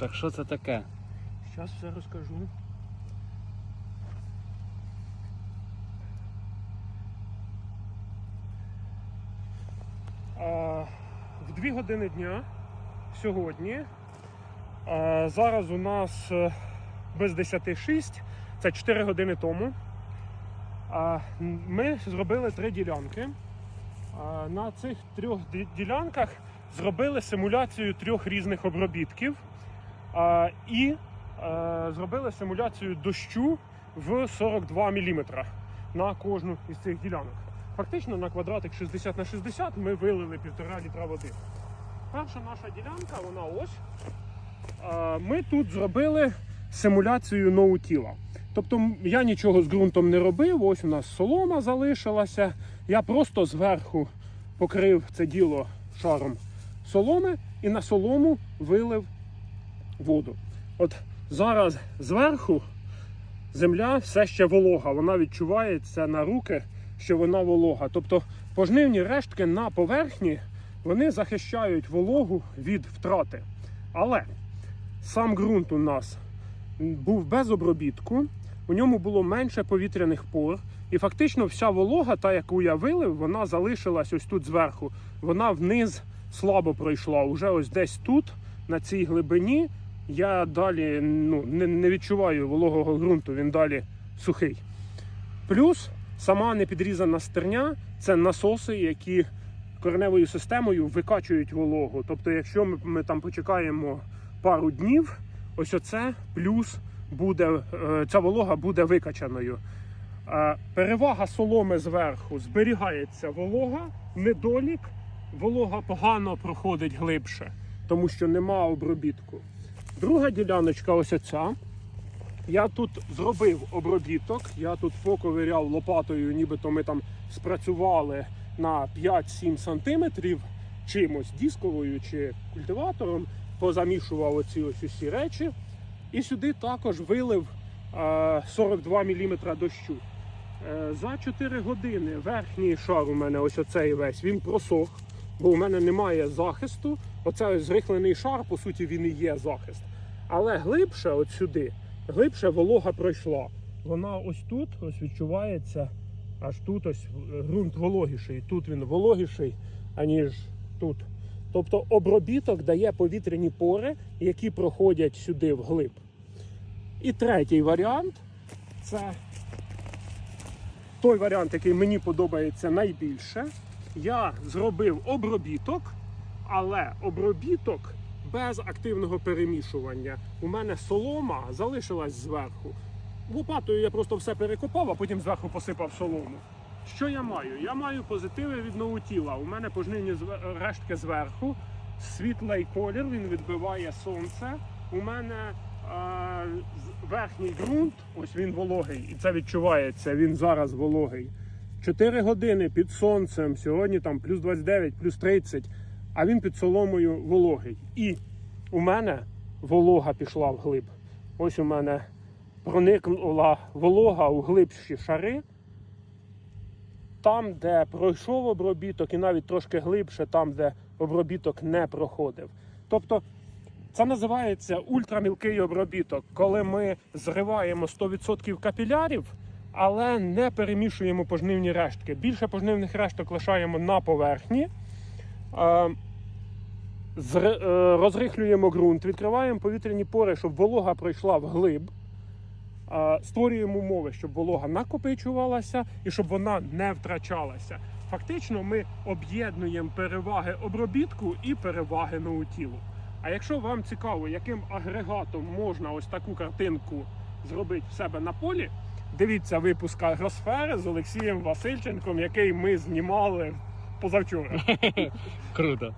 Так що це таке? Зараз все розкажу. В 2 години дня сьогодні. Зараз у нас е, без 10.06, це 4 години тому. Ми зробили три ділянки. На цих трьох ділянках зробили симуляцію трьох різних обробітків. І е, зробили симуляцію дощу в 42 мм на кожну із цих ділянок. Фактично на квадратик 60 на 60 ми вилили півтора літра води. Перша наша ділянка, вона ось. Ми тут зробили симуляцію ноутіла. Тобто я нічого з ґрунтом не робив, ось у нас солома залишилася. Я просто зверху покрив це діло шаром соломи і на солому вилив воду. От зараз зверху земля все ще волога. Вона відчувається на руки, що вона волога. Тобто пожнивні рештки на поверхні вони захищають вологу від втрати. Але сам ґрунт у нас був без обробітку, у ньому було менше повітряних пор, і фактично вся волога, та яку я вилив, вона залишилась ось тут зверху. Вона вниз слабо пройшла. Уже ось десь тут, на цій глибині, я далі ну, не, не відчуваю вологого ґрунту, він далі сухий. Плюс сама непідрізана стерня це насоси, які кореневою системою викачують вологу. Тобто, якщо ми, ми там почекаємо пару днів, ось оце плюс буде, е, ця волога буде викачаною. Перевага соломи зверху зберігається волога, недолік, волога погано проходить глибше, тому що нема обробітку. Друга діляночка ось оця. Я тут зробив обробіток, я тут поковиряв лопатою, нібито ми там спрацювали на 5-7 сантиметрів чимось дисковою чи культиватором, позамішував оці ось усі речі. І сюди також вилив е, 42 мм дощу. Е, За 4 години верхній шар у мене ось оцей весь, він просох, бо у мене немає захисту. Оце ось зрихлений шар, по суті, він і є захист. Але глибше, от сюди, глибше волога пройшла. Вона ось тут ось відчувається, аж тут ось ґрунт вологіший. Тут він вологіший, аніж тут. Тобто обробіток дає повітряні пори, які проходять сюди вглиб. І третій варіант це той варіант, який мені подобається найбільше. Я зробив обробіток, але обробіток без активного перемішування. У мене солома залишилась зверху. Лопатою я просто все перекопав, а потім зверху посипав солому. Що я маю? Я маю позитиви від ноутіла. У мене пожнивні рештки зверху, світлий колір, він відбиває сонце. У мене е, верхній ґрунт, ось він вологий, і це відчувається. Він зараз вологий. 4 години під сонцем, сьогодні там плюс 29, плюс 30, а він під соломою вологий. І у мене волога пішла вглиб. Ось у мене проникнула волога у глибші шари. Там, де пройшов обробіток, і навіть трошки глибше, там, де обробіток не проходив. Тобто це називається ультрамілкий обробіток, коли ми зриваємо 100% капілярів, але не перемішуємо пожнивні рештки. Більше пожнивних решток лишаємо на поверхні. Е, Розрихлюємо ґрунт, відкриваємо повітряні пори, щоб волога пройшла вглиб. Створюємо умови, щоб волога накопичувалася і щоб вона не втрачалася. Фактично, ми об'єднуємо переваги обробітку і переваги ноутілу. А якщо вам цікаво, яким агрегатом можна ось таку картинку зробити в себе на полі, дивіться випуск агросфери з Олексієм Васильченком, який ми знімали позавчора. Круто.